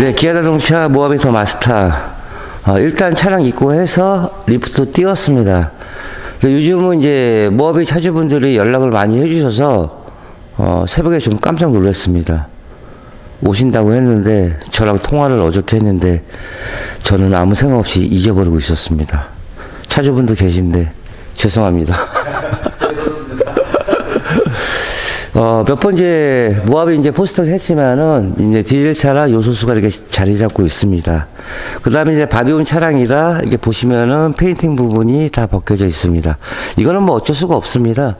네, 기아 자동차 모하비서 마스터. 어, 일단 차량 입고해서 리프트 띄웠습니다. 요즘은 이제 모하비 차주분들이 연락을 많이 해주셔서 어, 새벽에 좀 깜짝 놀랐습니다. 오신다고 했는데 저랑 통화를 어저께 했는데 저는 아무 생각 없이 잊어버리고 있었습니다. 차주분도 계신데 죄송합니다. 어, 몇 번째 모압이 이제 포스터를 했지만은 이제 디젤 차라 요소수가 이렇게 자리 잡고 있습니다. 그 다음에 이제 바디온 차량이라 이게 보시면은 페인팅 부분이 다 벗겨져 있습니다. 이거는 뭐 어쩔 수가 없습니다.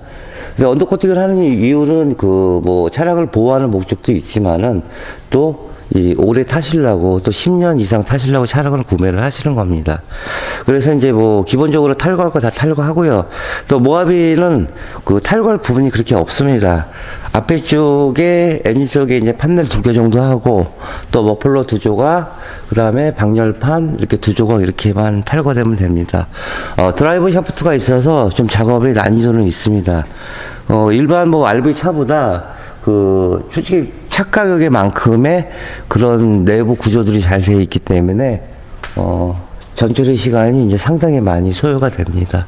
언더코팅을 하는 이유는 그 뭐 차량을 보호하는 목적도 있지만은 또 이 오래 타시려고 또 10년 이상 타시려고 차량을 구매를 하시는 겁니다. 그래서 이제 뭐 기본적으로 탈거할 거 다 탈거하고요. 또 모하비는 그 탈거할 부분이 그렇게 없습니다. 앞에 쪽에 엔진 쪽에 이제 판넬 두 개 정도 하고 또 머플러 두 조각 그 다음에 방열판 이렇게 두 조각 이렇게만 탈거되면 됩니다. 어, 드라이브 샤프트가 있어서 좀 작업의 난이도는 있습니다. 어, 일반 뭐 RV 차보다 그 솔직히 차 가격에만큼의 그런 내부 구조들이 잘 되어 있기 때문에 어 전처리 시간이 이제 상당히 많이 소요가 됩니다.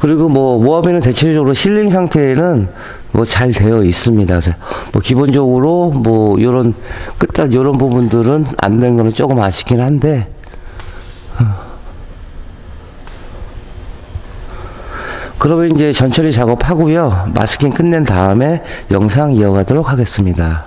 그리고 뭐 모하비는 대체적으로 실링 상태는 뭐 잘 되어 있습니다. 뭐 기본적으로 뭐 요런 끝단 요런 부분들은 안 된 거는 조금 아쉽긴 한데 그러면 이제 전처리 작업하고요. 마스킹 끝낸 다음에 영상 이어가도록 하겠습니다.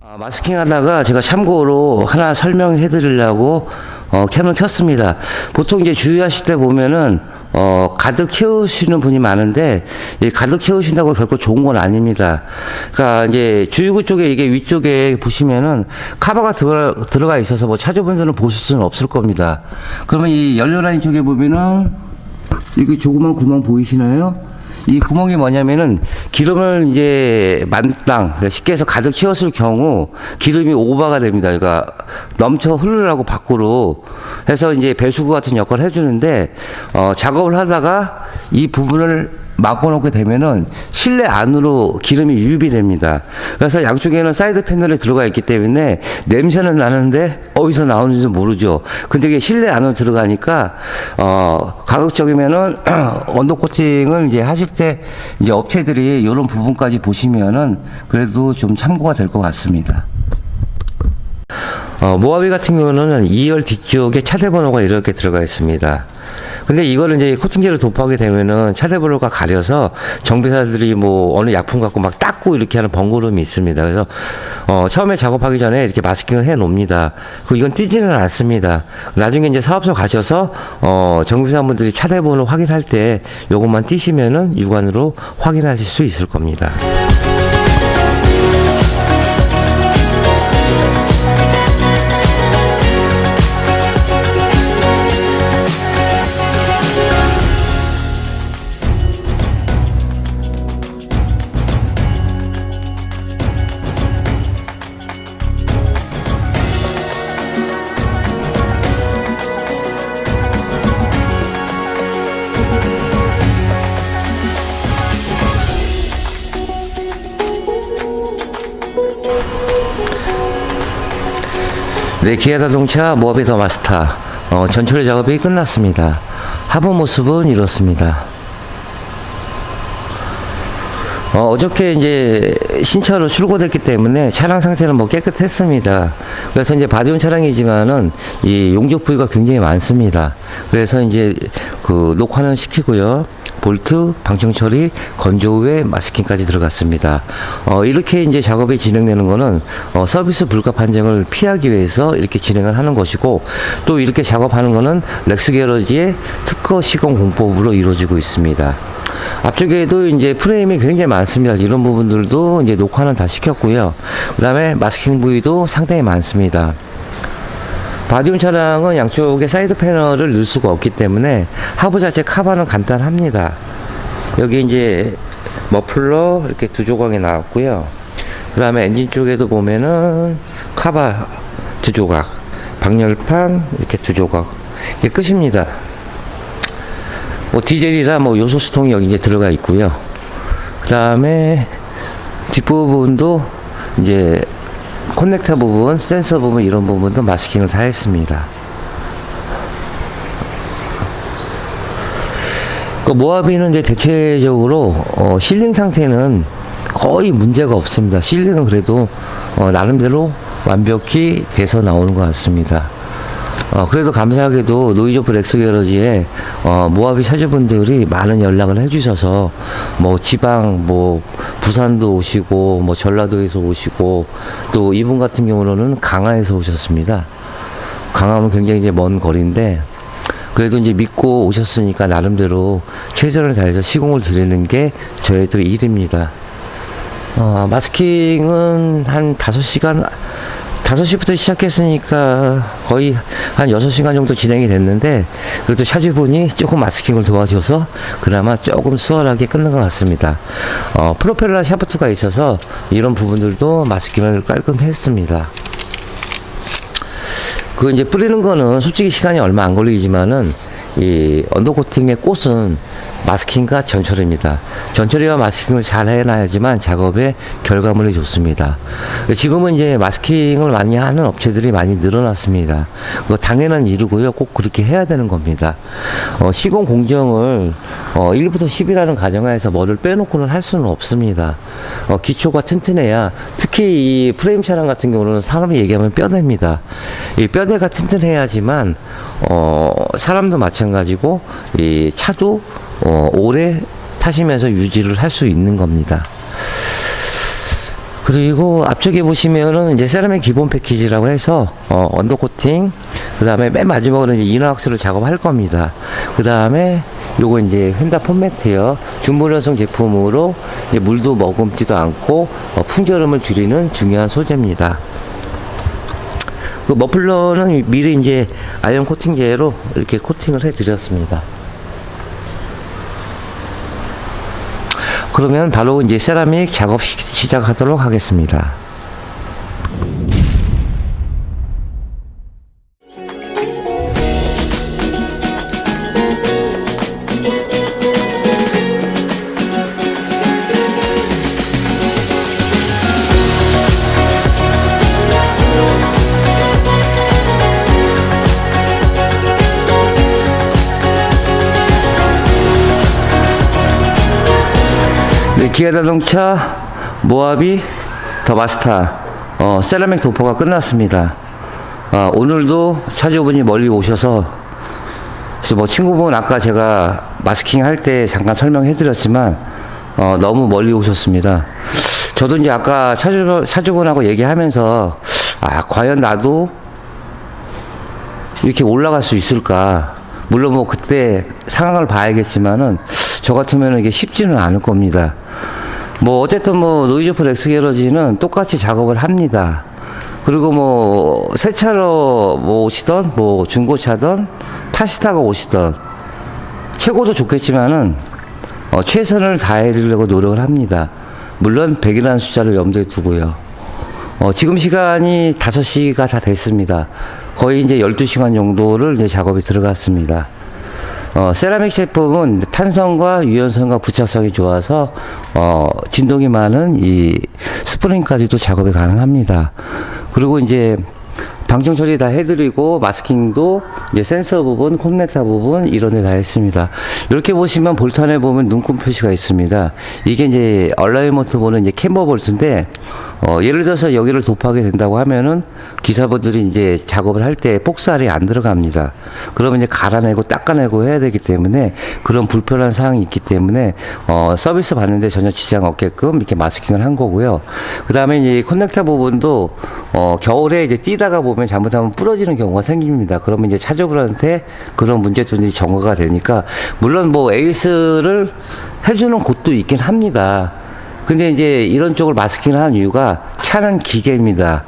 아, 마스킹 하다가 제가 참고로 하나 설명해 드리려고 어, 캠을 켰습니다. 보통 이제 주의하실 때 보면은 어, 가득 채우시는 분이 많은데, 이 가득 채우신다고 결코 좋은 건 아닙니다. 그러니까 이제 주유구 쪽에 이게 위쪽에 보시면은 카바가 들어가, 들어가 있어서 뭐 차주분들은 보실 수는 없을 겁니다. 그러면 이 연료라인 쪽에 보면은 이게 조그만 구멍 보이시나요? 이 구멍이 뭐냐면은 기름을 이제 만땅 그러니까 쉽게 해서 가득 채웠을 경우 기름이 오버가 됩니다. 그러니까 넘쳐 흐르라고 밖으로 해서 이제 배수구 같은 역할을 해주는데 어, 작업을 하다가 이 부분을 막아놓게 되면은 실내 안으로 기름이 유입이 됩니다. 그래서 양쪽에는 사이드 패널이 들어가 있기 때문에 냄새는 나는데 어디서 나오는지 모르죠. 근데 이게 실내 안으로 들어가니까 어 가급적이면은 언더 코팅을 이제 하실 때 이제 업체들이 이런 부분까지 보시면은 그래도 좀 참고가 될 것 같습니다. 어, 모하비 같은 경우는 2열 뒤쪽에 차대 번호가 이렇게 들어가 있습니다. 근데 이거를 이제 코팅제를 도포하게 되면은 차대 번호가 가려서 정비사들이 뭐 어느 약품 갖고 막 닦고 이렇게 하는 번거로움이 있습니다. 그래서 어, 처음에 작업하기 전에 이렇게 마스킹을 해 놓습니다. 그 이건 띄지는 않습니다. 나중에 이제 사업소 가셔서 어, 정비사분들이 차대 번호 확인할 때 요것만 띄시면은 육안으로 확인하실 수 있을 겁니다. 네, 기아 자동차 모하비 더 마스터 어, 전처리 작업이 끝났습니다. 하부 모습은 이렇습니다. 어, 어저께 이제 신차로 출고됐기 때문에 차량 상태는 뭐 깨끗했습니다. 그래서 이제 바디온 차량이지만은 이 용접 부위가 굉장히 많습니다. 그래서 이제 그 녹화는 시키고요. 볼트, 방청 처리, 건조 후에 마스킹까지 들어갔습니다. 어, 이렇게 이제 작업이 진행되는 거는 어, 서비스 불가 판정을 피하기 위해서 이렇게 진행을 하는 것이고 또 이렇게 작업하는 거는 렉스 게러지의 특허 시공 공법으로 이루어지고 있습니다. 앞쪽에도 이제 프레임이 굉장히 많습니다. 이런 부분들도 이제 녹화는 다 시켰고요. 그 다음에 마스킹 부위도 상당히 많습니다. 바디온 차량은 양쪽에 사이드 패널을 넣을 수가 없기 때문에 하부 자체 카바는 간단합니다. 여기 이제 머플러 이렇게 두 조각이 나왔고요. 그 다음에 엔진 쪽에도 보면은 카바 두 조각, 방열판 이렇게 두 조각. 이게 끝입니다. 뭐 디젤이라 뭐 요소 수통이 여기 이제 들어가 있고요. 그 다음에 뒷부분도 이제 커넥터 부분, 센서 부분 이런 부분도 마스킹을 다 했습니다. 그 모하비는 이제 대체적으로 어, 실링 상태는 거의 문제가 없습니다. 실링은 그래도 어, 나름대로 완벽히 돼서 나오는 것 같습니다. 어, 그래도 감사하게도 노이즈오프 렉스 게러지에 어, 모하비 차주분들이 많은 연락을 해주셔서 뭐 지방 뭐 부산도 오시고 뭐 전라도에서 오시고 또 이분 같은 경우는 강화에서 오셨습니다. 강화는 굉장히 이제 먼 거리인데 그래도 이제 믿고 오셨으니까 나름대로 최선을 다해서 시공을 드리는 게 저의 또 일입니다. 어, 마스킹은 한 5시간, 5시부터 시작했으니까 거의 한 6시간 정도 진행이 됐는데, 그래도 차주분이 조금 마스킹을 도와줘서 그나마 조금 수월하게 끝난 것 같습니다. 어, 프로펠러 샤프트가 있어서 이런 부분들도 마스킹을 깔끔히 했습니다. 그 이제 뿌리는 거는 솔직히 시간이 얼마 안 걸리지만은 이 언더코팅의 꽃은 마스킹과 전철입니다. 전철이와 마스킹을 잘 해놔야지만 작업의 결과물이 좋습니다. 지금은 이제 마스킹을 많이 하는 업체들이 많이 늘어났습니다. 당연한 일이고요. 꼭 그렇게 해야 되는 겁니다. 어, 시공 공정을 어, 1부터 10이라는 가정하에서 뭐를 빼놓고는 할 수는 없습니다. 어, 기초가 튼튼해야 특히 이 프레임 차량 같은 경우는 사람이 얘기하면 뼈대입니다. 이 뼈대가 튼튼해야지만 어, 사람도 마찬가지 고 이 차도 어, 오래 타시면서 유지를 할 수 있는 겁니다. 그리고 앞쪽에 보시면은 이제 세라믹 기본 패키지라고 해서 어, 언더 코팅 그 다음에 맨 마지막으로 이제 이너왁스를 작업할 겁니다. 그 다음에 요거 이제 휀다 폼매트요. 준물연성 제품으로 물도 머금지도 않고 어, 풍절음을 줄이는 중요한 소재입니다. 그 머플러는 미리 이제 아이언 코팅제로 이렇게 코팅을 해 드렸습니다. 그러면 바로 이제 세라믹 작업 시- 시작하도록 하겠습니다. 기아자동차 모하비 더 마스타 어, 세라믹 도포가 끝났습니다. 아, 오늘도 차주분이 멀리 오셔서 그래서 뭐 친구분 아까 제가 마스킹 할 때 잠깐 설명해 드렸지만 어, 너무 멀리 오셨습니다. 저도 이제 아까 차주, 차주분하고 얘기하면서 아 과연 나도 이렇게 올라갈 수 있을까? 물론 뭐 그때 상황을 봐야겠지만은 저 같으면 이게 쉽지는 않을 겁니다. 뭐 어쨌든 뭐 노이즈풀 엑스게러지는 똑같이 작업을 합니다. 그리고 뭐 새 차로 뭐 오시던 뭐 중고차던 타시타가 오시던 최고도 좋겠지만은 어, 최선을 다해드리려고 노력을 합니다. 물론 100이라는 숫자를 염두에 두고요. 어, 지금 시간이 5시가 다 됐습니다. 거의 이제 12시간 정도를 이제 작업이 들어갔습니다. 어, 세라믹 제품은 탄성과 유연성과 부착성이 좋아서 어, 진동이 많은 이 스프링까지도 작업이 가능합니다. 그리고 이제 방청 처리 다 해드리고 마스킹도 이제 센서 부분, 콘넥터 부분 이런 데 다 했습니다. 이렇게 보시면 볼탄에 보면 눈금 표시가 있습니다. 이게 이제 얼라이먼트 보는 이제 캠버 볼트인데 어, 예를 들어서 여기를 도포하게 된다고 하면은 기사분들이 이제 작업을 할때 폭살이 안 들어갑니다. 그러면 이제 갈아내고 닦아내고 해야 되기 때문에 그런 불편한 사항이 있기 때문에 어, 서비스 받는데 전혀 지장 없게끔 이렇게 마스킹을 한 거고요. 그 다음에 이제 커넥터 부분도 어, 겨울에 이제 뛰다가 보면 잘못하면 부러지는 경우가 생깁니다. 그러면 이제 차주분한테 그런 문제점이 점거가 되니까 물론 뭐 에이스를 해주는 곳도 있긴 합니다. 근데 이제 이런 쪽을 마스킹을 하는 이유가 차는 기계입니다.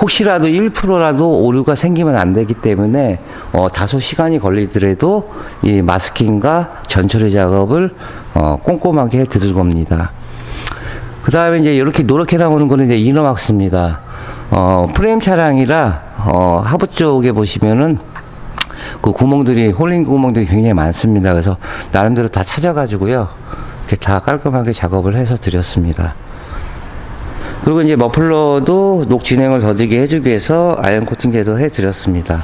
혹시라도 1%라도 오류가 생기면 안 되기 때문에 어, 다소 시간이 걸리더라도 이 마스킹과 전처리 작업을 어, 꼼꼼하게 해 드릴 겁니다. 그 다음에 이제 이렇게 노랗게 나오는 거는 이제 이너왁스입니다. 어, 프레임 차량이라 어, 하부 쪽에 보시면은 그 구멍들이 홀링 구멍들이 굉장히 많습니다. 그래서 나름대로 다 찾아가지고요. 이렇게 다 깔끔하게 작업을 해서 드렸습니다. 그리고 이제 머플러도 녹 진행을 더디게 해주기 위해서 아이언 코팅 제도 해드렸습니다.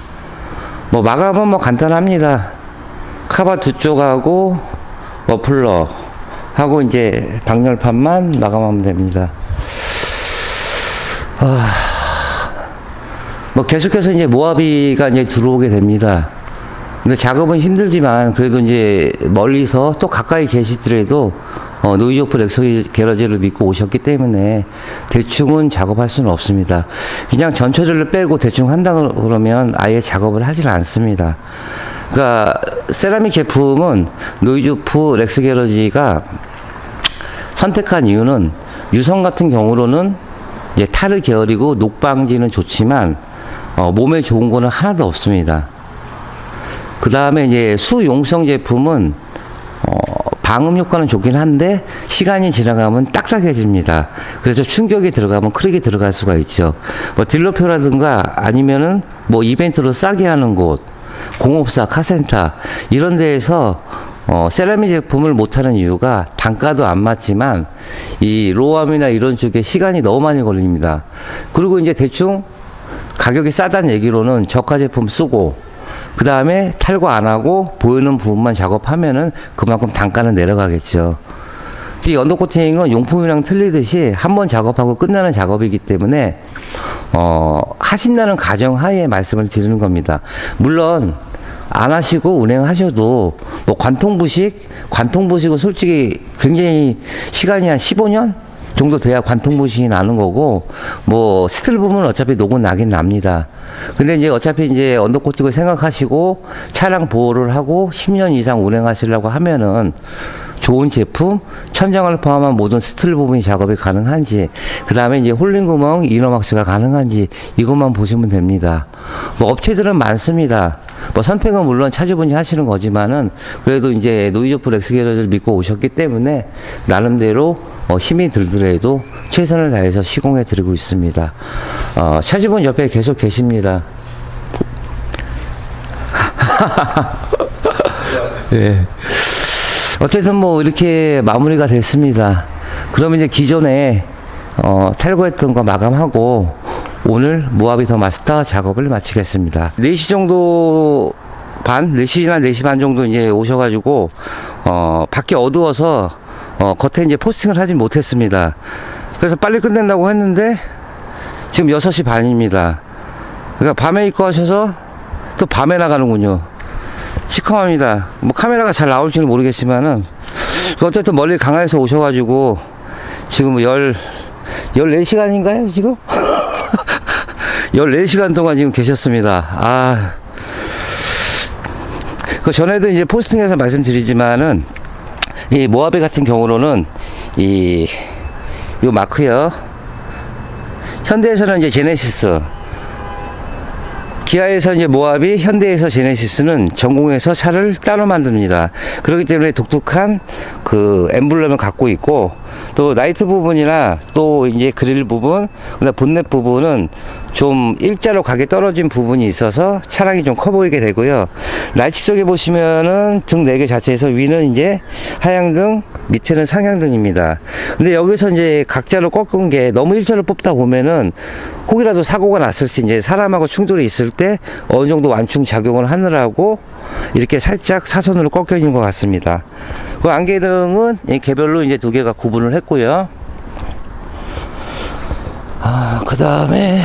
뭐 마감은 뭐 간단합니다. 카바 두 쪽하고 머플러 하고 이제 방열판만 마감하면 됩니다. 아, 뭐 계속해서 이제 모하비가 이제 들어오게 됩니다. 근데 작업은 힘들지만 그래도 이제 멀리서 또 가까이 계시더라도 어, 노이조프 렉서 게러지를 믿고 오셨기 때문에 대충은 작업할 수는 없습니다. 그냥 전처리를 빼고 대충 한다 그러면 아예 작업을 하질 않습니다. 그러니까 세라믹 제품은 노이조프 렉스 게러지가 선택한 이유는 유성 같은 경우로는 이제 탈을 게으리고 녹방지는 좋지만 어, 몸에 좋은 거는 하나도 없습니다. 그 다음에 이제 수용성 제품은 어, 방음 효과는 좋긴 한데 시간이 지나가면 딱딱해집니다. 그래서 충격이 들어가면 크게 들어갈 수가 있죠. 뭐 딜러표라든가 아니면은 뭐 이벤트로 싸게 하는 곳, 공업사, 카센터 이런 데에서 어, 세라믹 제품을 못하는 이유가 단가도 안 맞지만 이 로암이나 이런 쪽에 시간이 너무 많이 걸립니다. 그리고 이제 대충 가격이 싸다는 얘기로는 저가 제품 쓰고 그 다음에 탈거 안 하고 보이는 부분만 작업하면은 그만큼 단가는 내려가겠죠. 이 언더 코팅은 용품이랑 틀리듯이 한 번 작업하고 끝나는 작업이기 때문에 어, 하신다는 가정 하에 말씀을 드리는 겁니다. 물론 안 하시고 운행하셔도 뭐 관통 부식, 관통 부식은 솔직히 굉장히 시간이 한 15년 정도 돼야 관통부식이 나는 거고 뭐 스틸 부분은 어차피 녹은 나긴 납니다. 근데 이제 어차피 이제 언더코팅을 생각하시고 차량 보호를 하고 10년 이상 운행하시려고 하면은 좋은 제품, 천장을 포함한 모든 스틸 부분이 작업이 가능한지, 그 다음에 이제 홀링 구멍, 이너막스가 가능한지, 이것만 보시면 됩니다. 뭐 업체들은 많습니다. 뭐 선택은 물론 차주분이 하시는 거지만은, 그래도 이제 노이조프 렉스 게러를 믿고 오셨기 때문에, 나름대로 어, 힘이 들더라도 최선을 다해서 시공해 드리고 있습니다. 어, 차주분 옆에 계속 계십니다. 예. 어쨌든 뭐 이렇게 마무리가 됐습니다. 그러면 이제 기존에 어, 탈거했던 거 마감하고 오늘 모하비 더 마스터 작업을 마치겠습니다. 4시 정도 반, 4시나 4시 반 정도 이제 오셔가지고 어, 밖에 어두워서 어, 겉에 이제 포스팅을 하진 못했습니다. 그래서 빨리 끝낸다고 했는데 지금 6시 반입니다. 그러니까 밤에 입고 하셔서 또 밤에 나가는군요. 시커합니다. 뭐 카메라가 잘 나올지는 모르겠지만은 어쨌든 멀리 강화에서 오셔가지고 지금 뭐열 14시간인가요 지금? 14시간 동안 지금 계셨습니다. 아. 그 전에도 이제 포스팅에서 말씀드리지만은 이 모하베 같은 경우로는 이 요 마크요. 현대에서는 이제 제네시스 기아에서 이제 모하비, 현대에서 제네시스는 전공해서 차를 따로 만듭니다. 그렇기 때문에 독특한 그 엠블럼을 갖고 있고 또 라이트 부분이나 또 이제 그릴 부분, 본넷 부분은 좀 일자로 각이 떨어진 부분이 있어서 차량이 좀 커 보이게 되고요. 라이트 쪽에 보시면은 등 4개 자체에서 위는 이제 하향등, 밑에는 상향등입니다. 근데 여기서 이제 각자로 꺾은 게 너무 일자로 뽑다 보면은 혹이라도 사고가 났을 때 이제 사람하고 충돌이 있을 때 어느 정도 완충 작용을 하느라고 이렇게 살짝 사선으로 꺾여 있는 것 같습니다. 그 안개등은 이 개별로 이제 두 개가 구분을 했고요. 아, 그 다음에,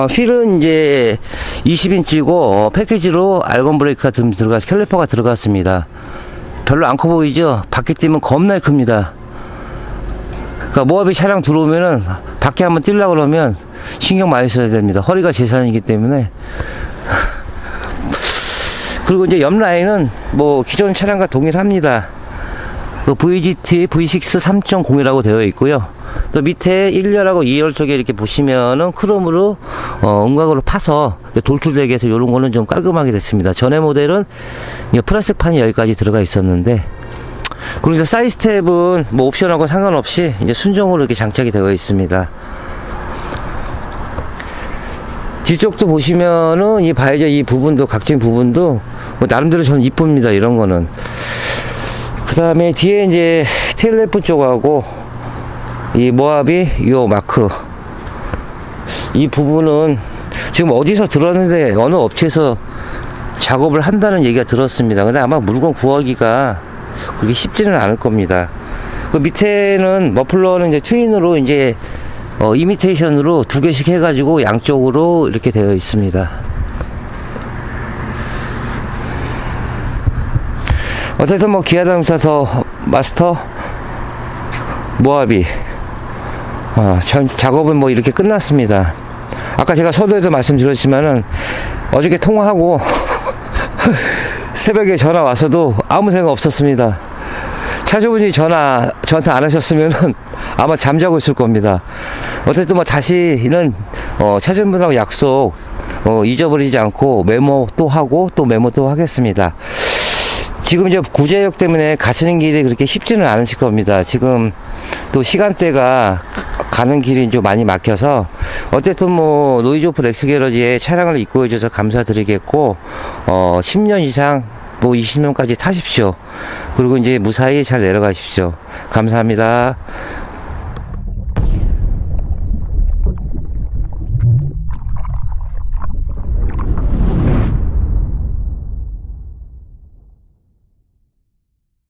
어, 휠은 이제 20인치고, 어, 패키지로 알건 브레이크가 좀 들어가, 캘리퍼가 들어갔습니다. 별로 안 커 보이죠? 밖에 뛰면 겁나 큽니다. 그러니까 모하비 차량 들어오면은, 밖에 한번 뛰려고 그러면 신경 많이 써야 됩니다. 허리가 재산이기 때문에. 그리고 이제 옆 라인은 뭐 기존 차량과 동일합니다. 그 VGT V6 3.0이라고 되어 있고요. 또 밑에 1열하고 2열 쪽에 이렇게 보시면은 크롬으로 어, 음각으로 파서 돌출되게 해서 이런 거는 좀 깔끔하게 됐습니다. 전에 모델은 플라스틱판이 여기까지 들어가 있었는데 그리고 이제 사이드 스텝은 뭐 옵션하고 상관없이 이제 순정으로 이렇게 장착이 되어 있습니다. 뒤쪽도 보시면은 이 바이저 이 부분도 각진 부분도 뭐 나름대로 저는 이쁩니다 이런 거는 그 다음에 뒤에 이제 테일램프 쪽하고 이 모하비 요 마크 이 부분은 지금 어디서 들었는데 어느 업체에서 작업을 한다는 얘기가 들었습니다. 근데 아마 물건 구하기가 그렇게 쉽지는 않을 겁니다. 그 밑에는 머플러는 이제 트윈으로 이제 어, 이미테이션으로 두 개씩 해가지고 양쪽으로 이렇게 되어 있습니다. 어쨌든 뭐 기아 자동차서 마스터 모하비 어, 전 작업은 뭐 이렇게 끝났습니다. 아까 제가 서두에도 말씀드렸지만은 어저께 통화하고 새벽에 전화 와서도 아무 생각 없었습니다. 차주분이 전화 저한테 안 하셨으면은 아마 잠자고 있을 겁니다. 어쨌든 뭐 다시는 어, 차주분하고 약속 어, 잊어버리지 않고 메모 또 하고 또 메모 또 하겠습니다. 지금 이제 구제역 때문에 가시는 길이 그렇게 쉽지는 않으실 겁니다. 지금 또 시간대가 가는 길이 좀 많이 막혀서 어쨌든 뭐 노이조프 렉스 게러지에 차량을 입고해 줘서 감사드리겠고 어 10년 이상 뭐 20년까지 타십시오. 그리고 이제 무사히 잘 내려가십시오. 감사합니다.